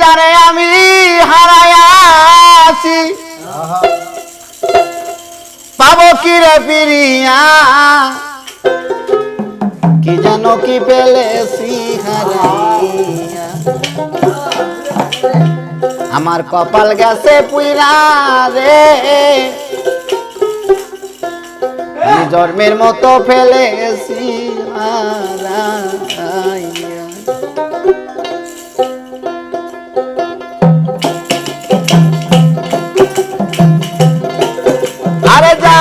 যারে আমি হারায়াছি পাবো কি রে পিরিয়া কি জানো কি পেলেছি হারাইয়া। আমার কপাল গেছে পুইরা রে। জন্মের মতো ফেলেছি হারাইয়া।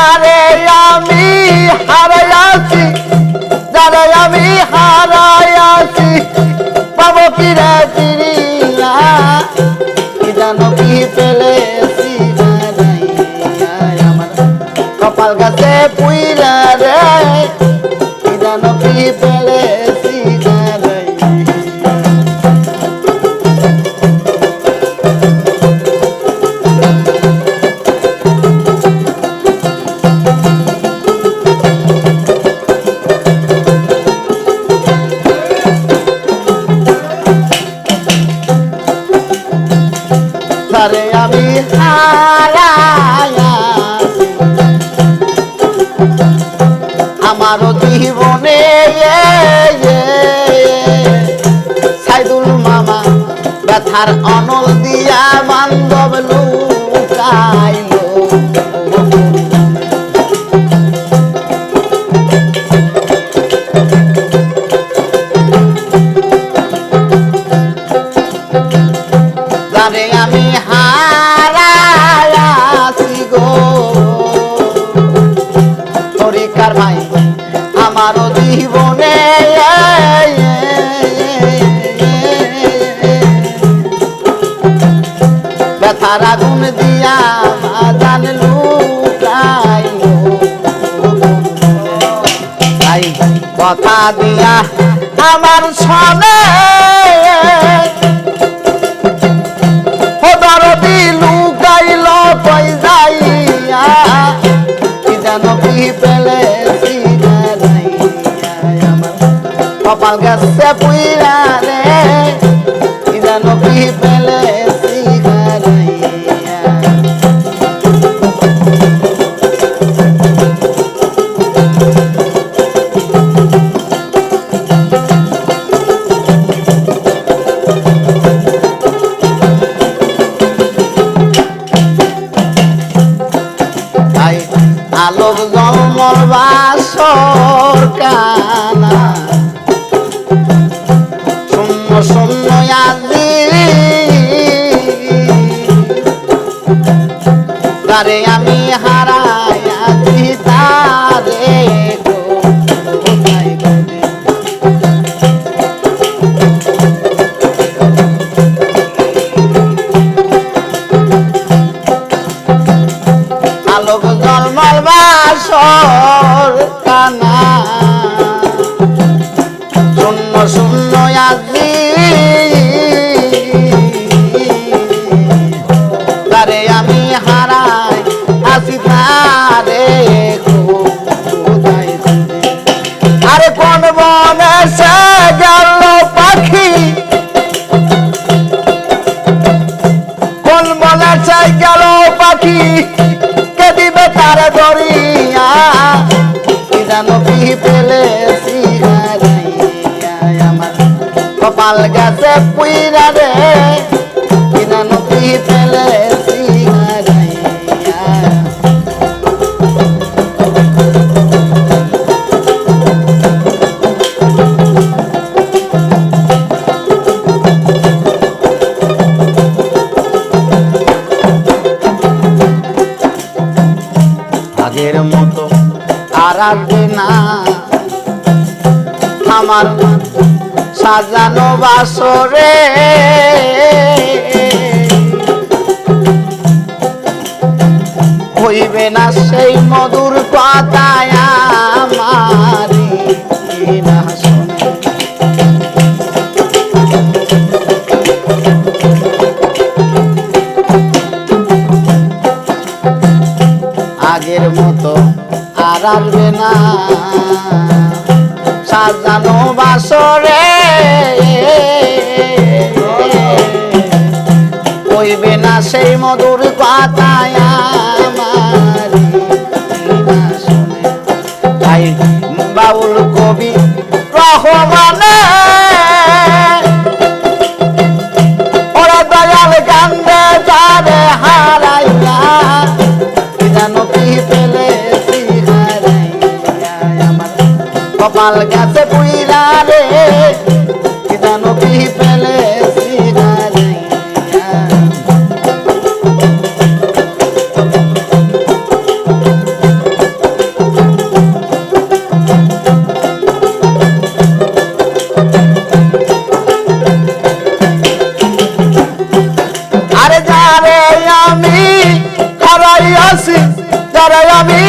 যারে আমি হারাইয়াছি যারে আমি হারাইয়াছি পাবো কি রে ফিরিয়া? কি জানো কি হারাইয়া আমার কপাল গাছে পুইরা রে। তারে আমি আমারও জীবনে সাইদুল মামা ব্যথার অনল দিয়া বান্ধব লুকাইল হারাইয়াছি গো। তরিকার জীবনে ব্যথার আগুন দিয়া জান লুকাইল তাই কথা দিয়া আমার সনে দরদি লুকাইল, কই যাইয়া? কি জানো কি আমার কপাল গেছে পুইরা রে কি জানো কি পেলেছি আলোক জন্মর বাসর কানা শূন্য শূন্য আজি তারে হারাই, আসি তারে? আরে কোন বনে সে গেল পাখি? কোন বনে সে গেল পাখি? কে দিবে তারে ধরিয়া কি জানো কি পেলেছি আমার? কপাল গাছে পুইরা রে, কি জানো কি পেলেছি আগের মতো আর আসবে না। আমার সাজানো বাসরে। হইবে না সেই মধুর পাতায় আমারি আসবে না। সাজানো বাসরে। কইবে না সেই মধুর তাই বাউল কবি রহমানে। ওরা দয়াল হারাইয়া কপাল গাছে পুইরা রে কি জানো কি পেলে আরে যারে আমি হারাইয়াছি যারে আমি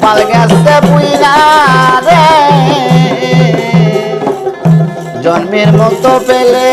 কপাল গাছে জন্মের মতো পেলে